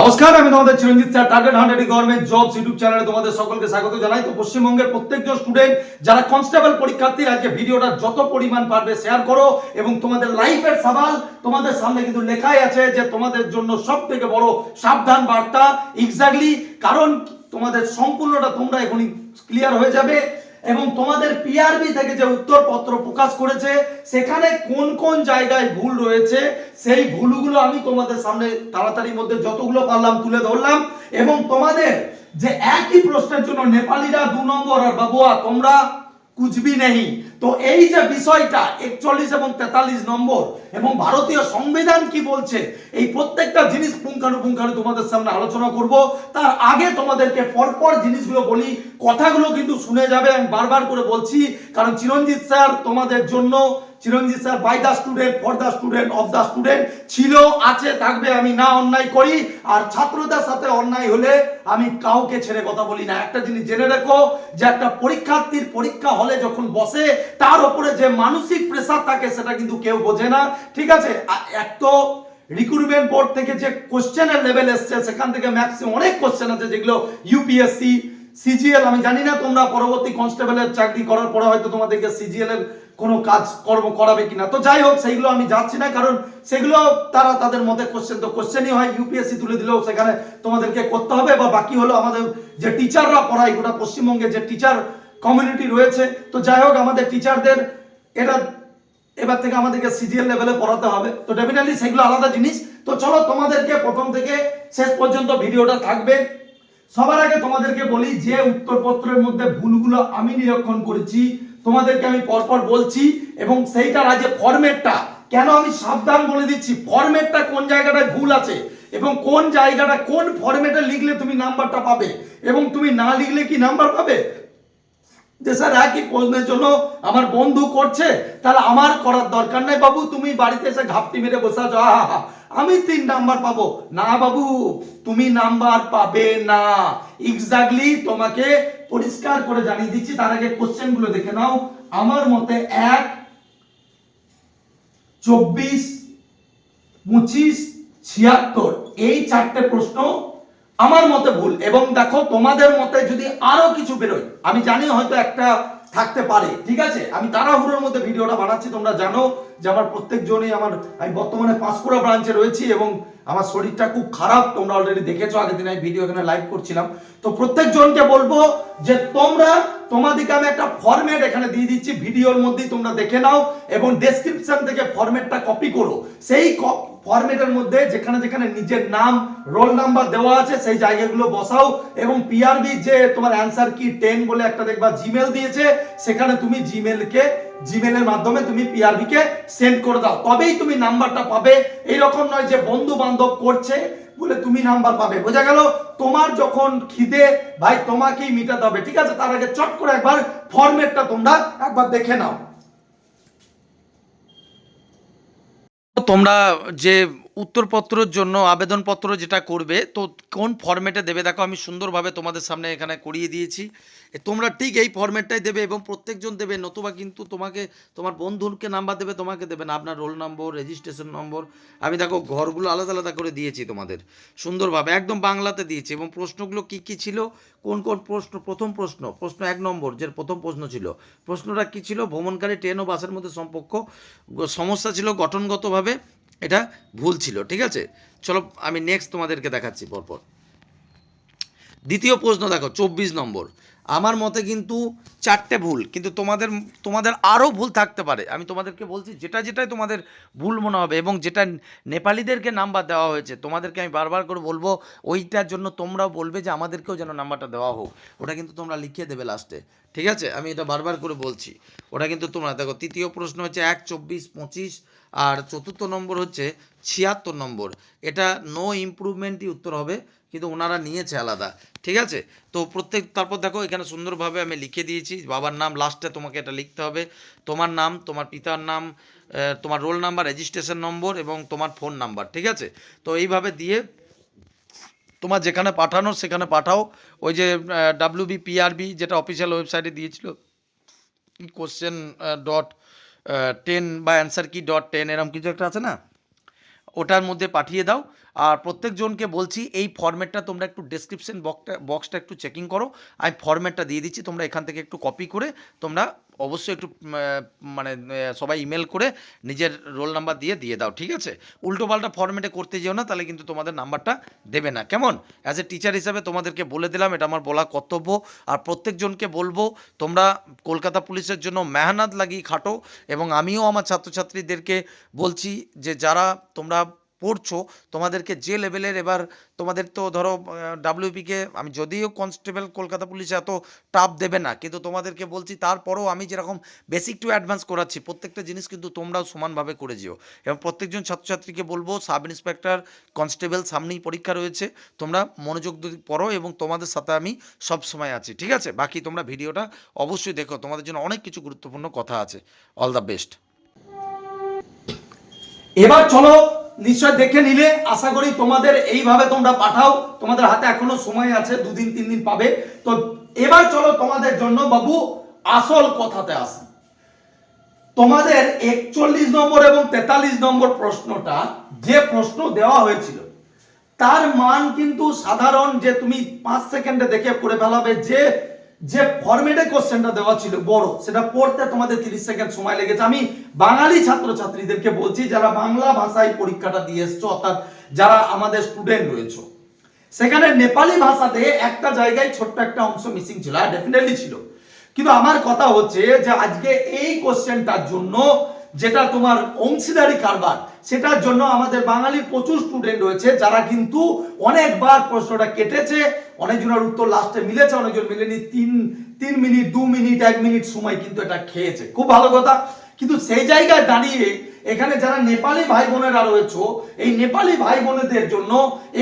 নমস্কার, আমি তোমাদের Chiranjit sir target hundred government jobs YouTube চ্যানেলে তোমাদের সকলকে স্বাগত জানাই। তো পশ্চিমবঙ্গের প্রত্যেকজন স্টুডেন্ট যারা কনস্টেবল পরীক্ষার্থী, আজকে ভিডিওটা যত পরিমাণ পারবে শেয়ার করো এবং তোমাদের লাইফের সওয়াল তোমাদের সামনে কিন্তু লেখাই আছে যে তোমাদের জন্য সব থেকে বড় সাবধান বার্তা। এক্স্যাক্টলি কারণ তোমাদের সম্পূর্ণটা তোমরা এখনই ক্লিয়ার হয়ে যাবে। এবং তোমাদের পিআরবি থেকে যে উত্তরপত্র প্রকাশ করেছে, সেখানে কোন কোন জায়গায় ভুল রয়েছে, সেই ভুলগুলো আমি তোমাদের সামনে তাড়াতাড়ির মধ্যে যতগুলো পারলাম তুলে ধরলাম। এবং তোমাদের যে একই প্রশ্নের জন্য নেপালিরা দু নম্বর আর বাবুয়া, তোমরা কুচবি নেই তো এই যে বিষয়টা, একচল্লিশ এবং তেতাল্লিশ নম্বর, এবং ভারতীয় সংবিধান কি বলছে, এই প্রত্যেকটা জিনিস পুঙ্খানুপুঙ্খানু তোমাদের সামনে আলোচনা করব। তার আগে তোমাদেরকে পরপর জিনিসগুলো বলি, কথাগুলো কিন্তু শুনে যাবে, আমি বারবার করে বলছি, কারণ চিরঞ্জিত স্যার তোমাদের জন্য Chiranjit sir by the student for the student of the student ছিল, আছে, থাকবে, আমি না অন্যায় করি, আর ছাত্রদের সাথে অন্যায় হলে আমি কাউকে ছেড়ে কথা বলি না। একটা জিনিস জেনে রেখো, যে একটা পরীক্ষার্থীর পরীক্ষা হলে যখন বসে, তার উপরে যে মানসিক প্রেসার থাকে, সেটা কিন্তু কেউ বোঝে না। ঠিক আছে? এক তো রিক্রুটমেন্ট বোর্ড থেকে যে কোশ্চেনের লেভেল এসছে, সেখান থেকে ম্যাক্সিমাম অনেক কোশ্চেন আছে, যেগুলো ইউপিএসসি সিজিএল আমি জানি না তোমরা পরবর্তী কনস্টেবলের চাকরি করার পরে হয়তো তোমাদেরকে সিজিএল এর কোনো কাজ, কর্ম করাবে কিনা। তো যাই হোক, সেইগুলো আমি যাচ্ছি না, কারণ সেগুলো তারা তাদের মধ্যে কোশ্চেন তো কোশ্চেনই হয় ইউপিএসসি তুলে দিলেও সেখানে তোমাদেরকে করতে হবে বা বাকি হলো আমাদের যে টিচাররা পড়ায়, গোটা পশ্চিমবঙ্গে যে টিচার কমিউনিটি রয়েছে। তো যাই হোক, আমাদের টিচারদের এটা এবার থেকে আমাদেরকে সিজিএল লেভেলে পড়াতে হবে। তো ডেফিনেটলি সেগুলো আলাদা জিনিস। তো চলো, তোমাদেরকে প্রথম থেকে শেষ পর্যন্ত ভিডিওটা থাকবে। সবার আগে তোমাদেরকে বলি, যে উত্তরপত্রের মধ্যে ভুলগুলো আমি নিরীক্ষণ করেছি তোমাদেরকে আমি পরপর বলছি এবং সেইটার আজ ফরম্যাটটা, কেন আমি সাবধান বলে দিচ্ছি? ফরম্যাটটা কোন জায়গাটায় ভুল আছে এবং কোন জায়গাটা কোন ফরম্যাটে লিখলে তুমি নাম্বারটা পাবে এবং তুমি না লিখলে কি নাম্বার পাবে? যে স্যার একই প্রশ্নের জন্য আমার বন্ধু করছে, তাহলে আমার করার দরকার নাই বাবু, তুমি বাড়িতে এসে ঘাপটি মেরে বসে আছো, আহা আমি তিন নাম্বার পাবো। না বাবু, তুমি নাম্বার পাবে না। এক্স্যাক্টলি তোমাকে পরিষ্কার করে জানিয়ে দিচ্ছি, তার আগে কোশ্চেনগুলো দেখে নাও। আমার মতে এক, চব্বিশ, পঁচিশ, ছিয়াত্তর, এই চারটে প্রশ্ন আমার মতে ভুল। এবং দেখো, তোমাদের মতে যদি আরও কিছু বেরোয়, আমি জানি হয়তো একটা থাকতে পারে, ঠিক আছে? আমি তাড়াহুড়োর মধ্যে ভিডিওটা বানাচ্ছি, তোমরা জানো যে আমার প্রত্যেকজনই আমার, আমি বর্তমানে পাঁশকুড়া ব্রাঞ্চে রয়েছি এবং আমার শরীরটা খুব খারাপ, তোমরা অলরেডি দেখেছ, আগের দিন আমি ভিডিও এখানে লাইভ করছিলাম। তো প্রত্যেকজনকে বলব যে তোমরা, তোমাদেরকে আমি একটা ফরম্যাট এখানে দিয়ে দিচ্ছি ভিডিওর মধ্যেই তোমরা দেখে নাও এবং ডেসক্রিপশন থেকে ফরম্যাটটা কপি করো। সেই ফরম্যাটের মধ্যে যেখানে যেখানে নিজের নাম, রোল নাম্বার দেওয়া আছে, সেই জায়গাগুলো বসাও এবং পিআরবি যে তোমার অ্যান্সার কি টেন বলে একটা দেখবা জিমেল দিয়েছে, সেখানে তুমি জিমেলকে জিমেলের মাধ্যমে তুমি পিআরবি কে সেন্ড করে দাও। তবেই তুমি নাম্বারটা পাবে। এইরকম নয় যে বন্ধু বান্ধব করছে, বলে তুমি নাম্বার পাবে। বোঝা গেল? তোমার যখন খিদে, ভাই তোমাকেই মিটাতে হবে, ঠিক আছে? তার আগে চট করে একবার ফরম্যাটটা তোমরা একবার দেখে নাও। তোমরা যে উত্তরপত্রের জন্য আবেদনপত্র যেটা করবে, তো কোন ফরম্যাটে দেবে? দেখো, আমি সুন্দরভাবে তোমাদের সামনে এখানে করিয়ে দিয়েছি। তোমরা ঠিক এই ফরম্যাটটাই দেবে এবং প্রত্যেকজন দেবে, নতুবা কিন্তু তোমাকে, তোমার বন্ধুকে নাম্বার দেবে, তোমাকে দেবে না। আপনার রোল নম্বর রেজিস্ট্রেশন নম্বর আমি দেখো, ঘরগুলো আলাদা আলাদা করে দিয়েছি তোমাদের। সুন্দরভাবে, একদম বাংলাতে দিয়েছি এবং প্রশ্নগুলো কি কি ছিল? কোন কোন প্রশ্ন? প্রথম প্রশ্ন প্রশ্ন এক নম্বর, যে প্রথম প্রশ্ন ছিল। প্রশ্নটা কি ছিল? ভ্রমণকারী ট্রেন ও বাসের মধ্যে সম্পর্ক, সমস্যা ছিল গঠনগতভাবে। এটা ভুল ছিল, ঠিক আছে? চলো, আমি নেক্সট তোমাদেরকে দেখাচ্ছি পরপর। দ্বিতীয় প্রশ্ন দেখো, চব্বিশ নম্বর। আমার মতে কিন্তু চারটে ভুল, কিন্তু তোমাদের তোমাদের আরও ভুল থাকতে পারে। আমি তোমাদেরকে বলছি, যেটা যেটাই তোমাদের ভুল মনে হবে এবং যেটা নেপালিদেরকে নাম্বার দেওয়া হয়েছে, তোমাদেরকে আমি বারবার করে বলব, ওইটার জন্য তোমরাও বলবে যে আমাদেরকেও যেন নাম্বারটা দেওয়া হোক। ওটা কিন্তু তোমরা লিখিয়ে দেবে লাস্টে ঠিক আছে? আমি এটা বারবার করে বলছি। ওটা কিন্তু তোমরা, দেখো, তৃতীয় প্রশ্ন হচ্ছে এক, চব্বিশ, পঁচিশ, আর চতুর্থ নম্বর হচ্ছে ছিয়াত্তর নম্বর। এটা নো ইমপ্রুভমেন্টই উত্তর হবে, কিন্তু ওনারা নিয়েছে আলাদা। ঠিক আছে? তো প্রত্যেক, তারপর দেখো, এখানে সুন্দরভাবে আমি লিখে দিয়েছি। বাবার নাম লাস্টে তোমাকে এটা লিখতে হবে। তোমার নাম, তোমার পিতার নাম তোমার রোল নাম্বার রেজিস্ট্রেশন নম্বর এবং তোমার ফোন নাম্বার ঠিক আছে? তো এইভাবে দিয়ে তোমার যেখানে পাঠানোর সেখানে পাঠাও। ওই যে ডাব্লিউ বি পিআরবি যেটা অফিসিয়াল ওয়েবসাইটে দিয়েছিল কোশ্চেন ডট টেন বা অ্যান্সার কি ডট টেন এরম কিছু একটা আছে না? ওটার মধ্যে পাঠিয়ে দাও। আর প্রত্যেকজনকে বলছি, এই ফরম্যাটটা তোমরা একটু ডেসক্রিপশন বক্সটা বক্সটা একটু চেকিং করো। আমি ফরম্যাটটা দিয়ে দিচ্ছি, তোমরা এখান থেকে একটু কপি করে তোমরা অবশ্যই একটু মানে সবাই ইমেল করে নিজের রোল নাম্বার দিয়ে দিয়ে দাও, ঠিক আছে? উল্টো পাল্টা ফরম্যাটে করতে যেও না, তাহলে কিন্তু তোমাদের নাম্বারটা দেবে না, কেমন? অ্যাজ এ টিচার হিসাবে তোমাদেরকে বলে দিলাম, এটা আমার বলা কর্তব্য। আর প্রত্যেকজনকে বলব, তোমরা কলকাতা পুলিশের জন্য মেহনত লাগিয়ে খাটো এবং আমিও আমার ছাত্রছাত্রীদেরকে বলছি যে যারা তোমরা পড়ছো, তোমাদেরকে যে লেভেলের এবার তোমাদের তো ধরো ডাব্লিউপিকে আমি যদিও কনস্টেবল কলকাতা পুলিশ এত টাপ দেবে না, কিন্তু তোমাদেরকে বলছি তারপরেও আমি যেরকম বেসিক টু অ্যাডভান্স করাচ্ছি, প্রত্যেকটা জিনিস কিন্তু তোমরাও সমানভাবে করে যেও। এবং প্রত্যেকজন ছাত্রছাত্রীকে বলব সাব ইন্সপেক্টর কনস্টেবল সামনেই পরীক্ষা রয়েছে, তোমরা মনোযোগ পড়ো এবং তোমাদের সাথে আমি সব সময় আছি, ঠিক আছে? বাকি তোমরা ভিডিওটা অবশ্যই দেখো, তোমাদের জন্য অনেক কিছু গুরুত্বপূর্ণ কথা আছে। অল দ্য বেস্ট এবার চলো নিশ্চয় দেখে নিলে। আশা করি তোমাদের এইভাবে তোমরা পাঠাও। তোমাদের হাতে এখনও সময় আছে, দুদিন, তিন দিন পাবে। তো এবার চলো তোমাদের জন্য বাবু, আসল কথাতে আসি। তোমাদের একচল্লিশ নম্বর এবং তেতাল্লিশ নম্বর প্রশ্নটা, যে প্রশ্ন দেওয়া হয়েছিল, তার মান কিন্তু সাধারণ যে তুমি পাঁচ সেকেন্ডে দেখে করে ফেলাবে যে যে ফরম্যাটে কোশ্চেনটা দেওয়া ছিল, বড়, সেটা পড়তে তোমাদের তিরিশ সেকেন্ড সময় লেগেছে। আমি বাঙালি ছাত্রছাত্রীদেরকে বলছি, যারা বাংলা ভাষায় পরীক্ষাটা দিয়ে এসছো, অর্থাৎ যারা আমাদের স্টুডেন্ট রয়েছে, সেখানে নেপালি ভাষাতে একটা জায়গায় ছোট্ট একটা অংশ মিসিং ছিল ডেফিনেটলি ছিল। কিন্তু আমার কথা হচ্ছে যে আজকে এই কোশ্চেনটার জন্য যেটা তোমার অংশীদারি কারবার, সেটার জন্য আমাদের বাঙালির প্রচুর স্টুডেন্ট রয়েছে, যারা কিন্তু অনেকবার প্রশ্নটা কেটেছে, অনেকজনের উত্তর লাস্টে মিলেছে, অনেকজন মিলেনি, তিন তিন মিনিট, দু মিনিট, এক মিনিট সময় কিন্তু এটা খেয়েছে। খুব ভালো কথা। কিন্তু সেই জায়গায় দাঁড়িয়ে এখানে যারা নেপালি ভাই বোনেরা রয়েছে, এই নেপালি ভাই বোনেদের জন্য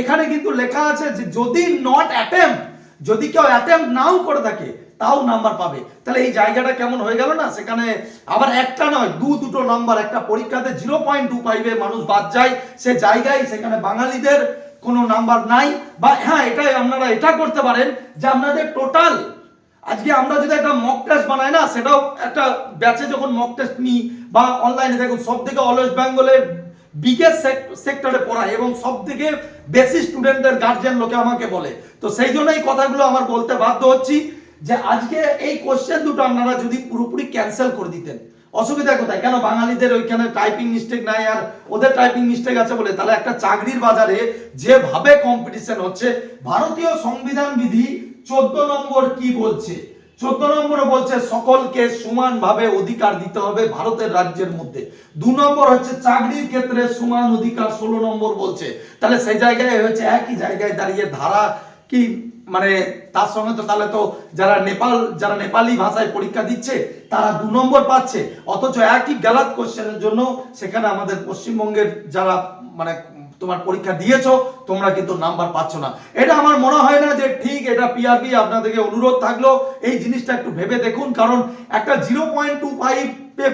এখানে কিন্তু লেখা আছে যে যদি নট অ্যাটেম্প যদি কেউ অ্যাটেম্প নাও করে থাকে তাও নাম্বার পাবে। তাহলে এই জায়গাটা কেমন হয়ে গেল না? সেখানে আবার একটা নয়, দু দুটো নাম্বার, একটা পরীক্ষাতে জিরো পয়েন্ট টু ফাইভে মানুষ বাদ যায়, সে জায়গায় সেখানে বাঙালিদের কোনো নাম্বার নাই। বা হ্যাঁ এটাই আপনারা এটা করতে পারেন যে আপনাদের টোটাল আজকে আমরা যদি একটা মক টেস্ট বানাই না, সেটাও একটা ব্যাচে যখন মক টেস্ট নিই বা অনলাইনে দেখুন সব থেকে ওয়েস্ট বেঙ্গলের বিগেস্ট সেক্টরে পড়ায় এবং সব থেকে বেশি স্টুডেন্টদের গার্জিয়ান লোকে আমাকে বলে। তো সেই জন্য এই কথাগুলো আমার বলতে বাধ্য হচ্ছি। যে আজকে এই কোশ্চেন দুটো আপনারা যদি পুরোপুরি ক্যান্সেল করে দিতেন। অসুবিধা কোথায়? কেন বাঙালিদের ওইখানে টাইপিং মিস্টেক নাই আর ওদের টাইপিং মিস্টেক আছে বলে? তাহলে একটা চাকরির বাজারে যেভাবে কম্পিটিশন হচ্ছে, ভারতীয় সংবিধান বিধি চোদ্দ নম্বর কি বলছে? চোদ্দ নম্বরে বলছে, সকলকে সমানভাবে অধিকার দিতে হবে ভারতের রাজ্যের মধ্যে। দু নম্বর হচ্ছে, চাকরির ক্ষেত্রে সমান অধিকার ষোলো নম্বর বলছে। তাহলে সেই জায়গায় হচ্ছে একই জায়গায় দাঁড়িয়ে ধারা কি মানে তার সঙ্গে তো তাহলে তো যারা নেপাল, যারা নেপালি ভাষায় পরীক্ষা দিচ্ছে, তারা দু নম্বর পাচ্ছে। অথচ একই গ্যালাত কোশ্চেনের জন্য সেখানে আমাদের পশ্চিমবঙ্গের যারা মানে তোমার পরীক্ষা দিয়েছ, তোমরা কিন্তু নাম্বার পাচ্ছ না। এটা আমার মনে হয় না যে ঠিক এটা পিআরবি আপনাদেরকে অনুরোধ থাকল। এই জিনিসটা একটু ভেবে দেখুন, কারণ একটা জিরো পয়েন্ট টু ফাইভে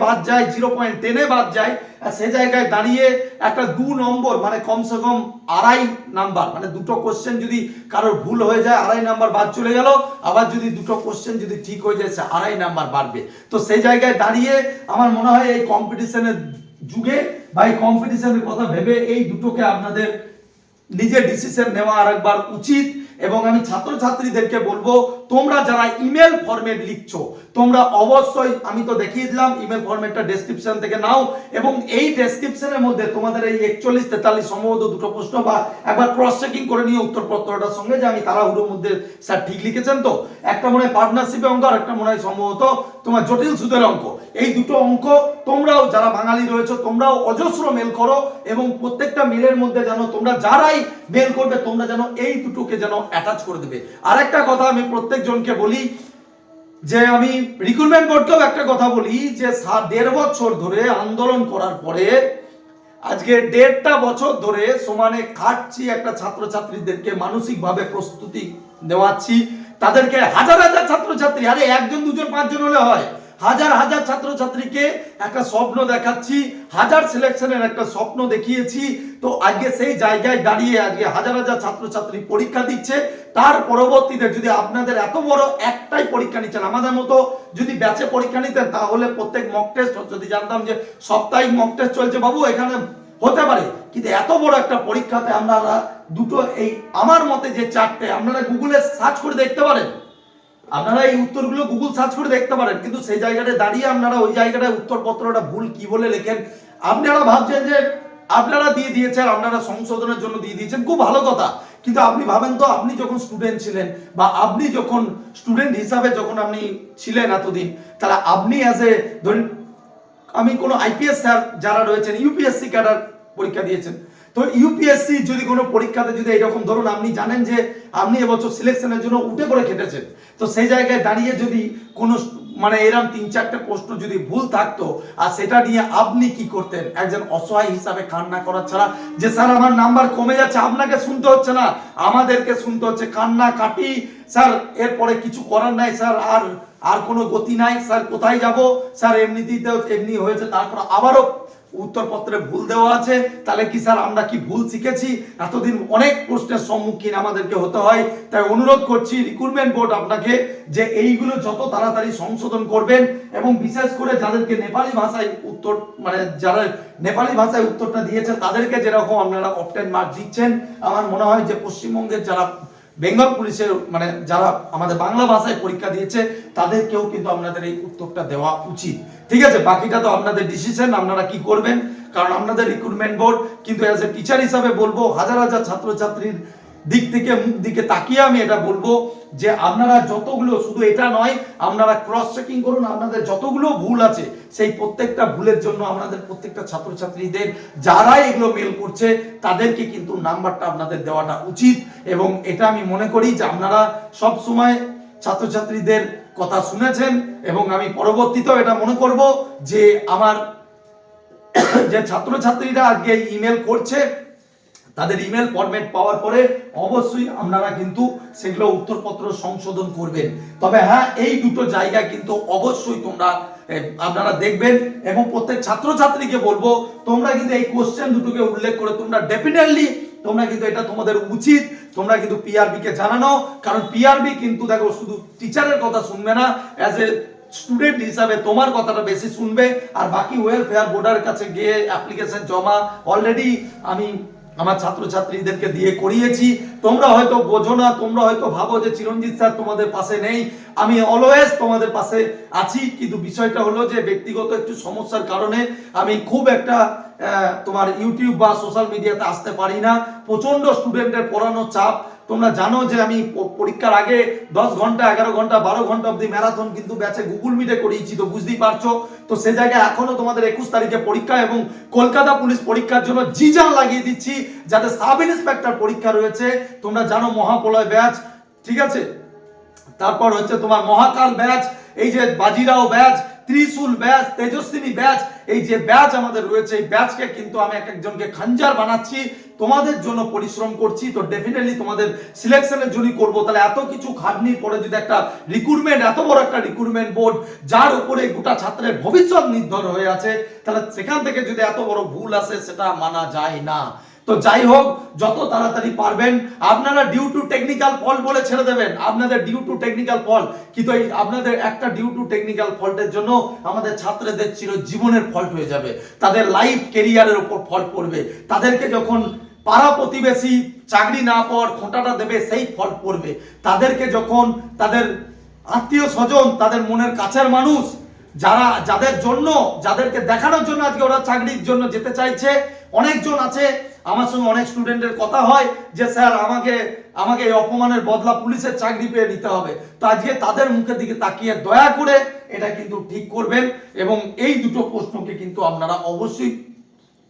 বাদ যায় জিরো পয়েন্ট টেনে বাদ যায়, আর সে জায়গায় দাঁড়িয়ে একটা দু নম্বর মানে কমসে কম আড়াই নাম্বার মানে দুটো কোশ্চেন যদি কারোর ভুল হয়ে যায়, আড়াই নাম্বার বাদ চলে গেল, আবার যদি দুটো কোশ্চেন যদি ঠিক হয়ে যায়, সে আড়াই নাম্বার বাড়বে। তো সেই জায়গায় দাঁড়িয়ে আমার মনে হয় এই কম্পিটিশনের যুগে বা এই কম্পিটিশনের কথা ভেবে এই দুটোকে আপনাদের নিজের ডিসিশন নেওয়া আরেকবার উচিত। এবং আমি ছাত্রছাত্রীদেরকে বলব, তোমরা যারা ইমেল ফরম্যাট লিখছো, তোমরা অবশ্যই, আমি তো দেখিয়ে দিলাম ইমেল ফরম্যাটটা ডেসক্রিপশন থেকে নাও এবং এই ডেসক্রিপশনের মধ্যে তোমাদের এই একচল্লিশ তেতাল্লিশ সম্ভবত দুটো প্রশ্ন বা একবার ক্রস চেকিং করে নিয়ে উত্তরপত্রটার সঙ্গে যে আমি তাড়াহুড়োর মধ্যে স্যার ঠিক লিখেছেন তো। একটা মনে হয় পার্টনারশিপে অঙ্ক আর একটা মনে হয় সম্ভবত তোমার জটিল সুদের অঙ্ক। এই দুটো অঙ্ক তোমরাও যারা বাঙালি রয়েছে, তোমরাও অজস্র মেল করো এবং প্রত্যেকটা মেলের মধ্যে যেন তোমরা যারাই মেল করবে, তোমরা যেন এই দুটোকে যেন অ্যাটাচ করে দেবে। আর একটা কথা আমি প্রত্যেকজনকে বলি, যে আমি রিক্রুটমেন্ট বোর্ডকেও একটা কথা বলি, যে দেড় বছর ধরে আন্দোলন করার পরে, আজকে দেড়টা বছর ধরে সমানে খাটছি একটা ছাত্রছাত্রীদেরকে মানসিকভাবে প্রস্তুতি নেওয়াচ্ছি তাদেরকে হাজার হাজার ছাত্রছাত্রী, আরে একজন, দুজন, পাঁচজন হলে হয়। হাজার হাজার ছাত্রছাত্রীকে একটা স্বপ্ন দেখাচ্ছি, হাজার সিলেকশনের একটা স্বপ্ন দেখিয়েছি। তো আজকে সেই জায়গায় দাঁড়িয়ে আজকে হাজার হাজার ছাত্রছাত্রী পরীক্ষা দিচ্ছে। তার পরবর্তীতে যদি আপনাদের এত বড় একটাই পরীক্ষা নিচ্ছেন, আমাদের মতো যদি ব্যাচে পরীক্ষা নিতেন, তাহলে প্রত্যেক মক টেস্ট যদি জানতাম যে সাপ্তাহিক মক টেস্ট চলছে, বাবু, এখানে হতে পারে। কিন্তু এত বড় একটা পরীক্ষাতে আপনারা দুটো এই আমার মতে যে চারটে, আপনারা গুগলে সার্চ করে দেখতে পারেন। আপনারা এই উত্তরগুলো গুগল সার্চ করে দেখতে পারেন, কিন্তু সেই জায়গাটায় দাঁড়িয়ে আপনারা ওই জায়গাটায় উত্তরপত্রটা ভুল কি বলে লেখেন। আপনারা ভাবছেন যে আপনারা দিয়ে দিয়েছেন, আপনারা সংশোধনের জন্য দিয়ে দিয়েছেন, খুব ভালো কথা। কিন্তু আপনি ভাবেন তো, আপনি যখন স্টুডেন্ট ছিলেন বা আপনি যখন স্টুডেন্ট হিসাবে যখন আপনি ছিলেন এতদিন, তাহলে আপনি অ্যাজ এ ধরুন, আমি কোনো আইপিএস স্যার যারা রয়েছেন ইউপিএসসি ক্যাডার পরীক্ষা দিয়েছেন তো ইউপিএসসি যদি কোনো পরীক্ষাতে যদি এরকম ধরুন আপনি জানেন যে আপনি এবছর সিলেকশনের জন্য উঠে করে খেটেছেন, তো সেই জায়গায় দাঁড়িয়ে যদি কোনো মানে এরকম তিন চারটে প্রশ্ন যদি ভুল থাকতো, আর সেটা নিয়ে আপনি কি করতেন? একজন অসহায় হিসাবে কান্না করা ছাড়া, যে স্যার আমার নাম্বার কমে যাচ্ছে, আপনাকে শুনতে হচ্ছে না, আমাদেরকে শুনতে হচ্ছে, কান্না কাটি, স্যার এরপরে কিছু করার নাই, স্যার আর আর কোনো গতি নাই, স্যার কোথায় যাব? স্যার এমনিতেই এমনি হয়েছে, তারপর আবারও উত্তরপত্রে ভুল দেওয়া আছে, তাহলে কি স্যার আমরা কি ভুল শিখেছি? এতদিন অনেক প্রশ্নের সম্মুখীন আমাদেরকে হতে হয়, তাই অনুরোধ করছি রিক্রুটমেন্ট বোর্ড আপনাকে যে এইগুলো যত তাড়াতাড়ি সংশোধন করবেন এবং বিশেষ করে যাদেরকে নেপালি ভাষায় উত্তর মানে যারা নেপালি ভাষায় উত্তরটা দিয়েছে, তাদেরকে যেরকম আপনারা অপটেন মার্ক দিচ্ছেন, আমার মনে হয় যে পশ্চিমবঙ্গের যারা বেঙ্গল পুলিশের মানে যারা আমাদের বাংলা ভাষায় পরীক্ষা দিয়েছে, তাদেরকেও কিন্তু আপনাদের এই উত্তরটা দেওয়া উচিত। ঠিক আছে, বাকিটা তো আপনাদের ডিসিশন আপনারা কি করবেন? কারণ আপনাদের রিক্রুটমেন্ট বোর্ড কিন্তু অ্যাজ এ টিচার হিসাবে বলব, হাজার হাজার ছাত্রছাত্রীর দিক থেকে মুখ দিকে তাকিয়ে আমি এটা বলব যে আপনারা যতগুলো, শুধু এটা নয়, আপনারা ক্রস চেকিং করুন, আপনাদের যতগুলো ভুল আছে, সেই প্রত্যেকটা ভুলের জন্য আপনাদের প্রত্যেকটা ছাত্রছাত্রীদের যারা এগুলো মেল করছে, তাদেরকে কিন্তু নাম্বারটা আপনাদের দেওয়াটা উচিত। এবং এটা আমি মনে করি যে আপনারা সব সময় ছাত্রছাত্রীদের কথা শুনেছেন এবং আমি পরবর্তীতেও এটা মনে করব যে আমার যে ছাত্রছাত্রীরা আজকে ইমেল করছে তাদের ইমেল ফরম্যাট পাওয়ার পরে অবশ্যই আপনারা কিন্তু সেগুলো উত্তরপত্র সংশোধন করবেন। তবে হ্যাঁ এই দুটো জায়গায় কিন্তু অবশ্যই তোমরা আপনারা দেখবেন এবং প্রত্যেক ছাত্রছাত্রীকে বলব, তোমরা কিন্তু এই কোশ্চেন দুটোকে উল্লেখ করে তোমরা ডেফিনেটলি তোমরা কিন্তু এটা তোমাদের উচিত, তোমরা কিন্তু পিআরবি কে জানানো, কারণ পিআরবি কিন্তু দেখো শুধু টিচারের কথা শুনবে না অ্যাজ এ স্টুডেন্ট হিসাবে তোমার কথাটা বেশি শুনবে, আর বাকি ওয়েলফেয়ার বোর্ডের কাছে গিয়ে অ্যাপ্লিকেশন জমা অলরেডি আমি আমার ছাত্রছাত্রীদেরকে দিয়ে করিয়েছি। তোমরা হয়তো বোঝো না, তোমরা হয়তো ভাবো যে চিরঞ্জিত স্যার তোমাদের পাশে নেই। আমি অলওয়েজ তোমাদের পাশে আছি, কিন্তু বিষয়টা হলো যে ব্যক্তিগত একটু সমস্যার কারণে আমি খুব একটা তোমার ইউটিউব বা সোশ্যাল মিডিয়াতে আসতে পারি না। প্রচণ্ড স্টুডেন্টের পড়ানো চাপ তোমরা জানো যে আমি পরীক্ষার আগে দশ ঘণ্টা, এগারো ঘণ্টা, বারো ঘণ্টা অব্দি ম্যারাথন কিন্তু ব্যাচে গুগল মিটে করিয়েছি, তো বুঝতেই পারছ? তো সে জায়গায় এখনও তোমাদের একুশ তারিখে পরীক্ষা এবং কলকাতা পুলিশ পরীক্ষার জন্য জিজান লাগিয়ে দিচ্ছি, যাতে সাব ইন্সপেক্টর পরীক্ষা রয়েছে। তোমরা জানো মহাপ্রলয় ব্যাচ ঠিক আছে? তারপর হচ্ছে তোমার মহাকাল ব্যাচ এই যে Bajirao batch Trishul batch Tejaswini batch এই যে ব্যাচ আমাদের রয়েছে, এই ব্যাচকে কিন্তু আমি এক একজনকে খাঞ্জার বানাচ্ছি। তোমাদের জন্য পরিশ্রম করছি, তো ডেফিনেটলি তোমাদের সিলেকশনের জন্যই করব। তাহলে এত কিছু খাটনি পরে যদি একটা রিক্রুটমেন্ট এত বড় একটা রিক্রুটমেন্ট বোর্ড যার উপরে গোটা ছাত্রের ভবিষ্যৎ নির্ভর হয়ে আছে, তাহলে সেখান থেকে যদি এত বড় ভুল আসে, সেটা মানা যায় না। তো যাই হোক, যত তাড়াতাড়ি পারবেন, আপনারা ডিউ টু টেকনিক্যাল ফল বলে ছেড়ে দেবেন। আপনাদের ডিউ টু টেকনিক্যাল ফল কিন্তু এই আপনাদের একটা ডিউ টু টেকনিক্যাল ফল্টের জন্য আমাদের ছাত্রদের চির জীবনের ফল্ট হয়ে যাবে। তাদের লাইফ কেরিয়ারের উপর ফল্ট পড়বে। তাদেরকে যখন পাড়া প্রতিবেশী চাকরি না পাওয়ার খোঁটাটা দেবে, সেই ফল পড়বে। তাদেরকে যখন তাদের আত্মীয় স্বজন, তাদের মনের কাছের মানুষ, যারা যাদের জন্য, যাদেরকে দেখানোর জন্য আজকে ওরা চাকরির জন্য যেতে চাইছে, অনেকজন আছে আমার সঙ্গে অনেক স্টুডেন্টের কথা হয় যে, স্যার, আমাকে আমাকে এই অপমানের বদলা পুলিশের চাকরি পেয়ে নিতে হবে। তো আজকে তাদের মুখের দিকে তাকিয়ে দয়া করে এটা কিন্তু ঠিক করবেন এবং এই দুটো প্রশ্নকে কিন্তু আপনারা অবশ্যই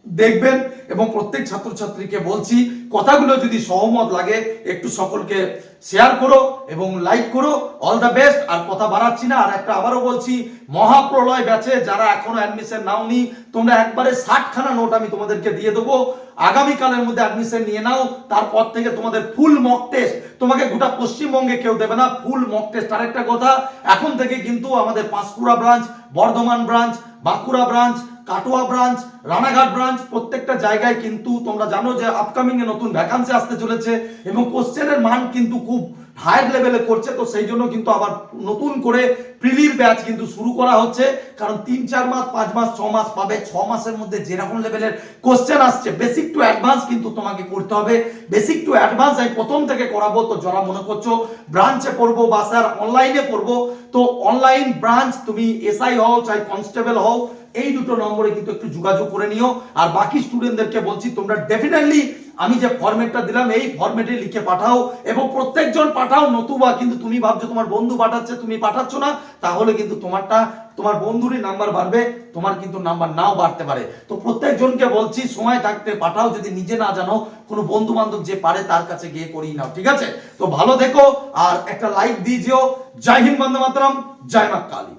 দেখবেন এবং প্রত্যেক ছাত্রছাত্রীকে বলছি, কথাগুলো যদি সহমত লাগে, একটু সকলকে শেয়ার করো এবং লাইক করো। অল দ্য বেস্ট আর কথা বাড়াচ্ছি না, আর একটা আবারও বলছি, মহাপ্রলয় ব্যাচে যারা এখনও অ্যাডমিশন নাওনি, তোমরা একবারে ষাটখানা নোট আমি তোমাদেরকে দিয়ে দেবো। আগামীকালের মধ্যে অ্যাডমিশন নিয়ে নাও, তারপর থেকে তোমাদের ফুল মক টেস্ট তোমাকে গোটা পশ্চিমবঙ্গে কেউ দেবে না ফুল মক টেস্ট আরেকটা কথা, এখন থেকে কিন্তু আমাদের Panskura branch Bardhaman branch Bankura branch Katwa branch, Ranaghat branch, প্রত্যেকটা জায়গায় কিন্তু তোমরা জানো যে আপকামিং এ নতুন ভ্যাকান্সি আসতে চলেছে এবং কোশ্চেনের মান কিন্তু খুব হায়ার লেভেলে করছে। তো সেই জন্য কিন্তু আবার নতুন করে প্রিলির ব্যাচ কিন্তু শুরু করা হচ্ছে। কারণ তিন, চার মাস, পাঁচ মাস, ছ মাস পাবে। ছ মাসের মধ্যে যেরকম লেভেলের কোশ্চেন আসছে বেসিক টু অ্যাডভান্স কিন্তু তোমাকে করতে হবে। বেসিক টু অ্যাডভান্স আমি প্রথম থেকে করাবো। তো যারা মনে করছ ব্রাঞ্চে পড়ব বা স্যার অনলাইনে পড়ব, তো অনলাইন ব্রাঞ্চ তুমি এসআই হও, চাই কনস্টেবল হও এই দুটো নম্বরে কিন্তু একটু যোগাযোগ করে নিও। আর বাকি স্টুডেন্টদেরকে বলছি, তোমরা ডেফিনেটলি আমি যে ফরম্যাটটা দিলাম, এই ফরম্যাটে লিখে পাঠাও এবং প্রত্যেকজন পাঠাও। নতুবা কিন্তু তুমি ভাবছ তোমার বন্ধু পাঠাচ্ছে, তুমি পাঠাচ্ছ না, তাহলে কিন্তু তোমারটা, তোমার বন্ধুরই নাম্বার বাড়বে, তোমার কিন্তু নাম্বার নাও বাড়তে পারে। তো প্রত্যেকজনকে বলছি, সময় থাকতে পাঠাও, যদি নিজে না জানো, কোনো বন্ধু বান্ধব যে পারে তার কাছে গিয়ে করিয়ে নাও, ঠিক আছে? তো ভালো দেখো আর একটা লাইক দিয়ে যেও। জয় হিন্দ বন্দে মাতরম, জয় মা কালী।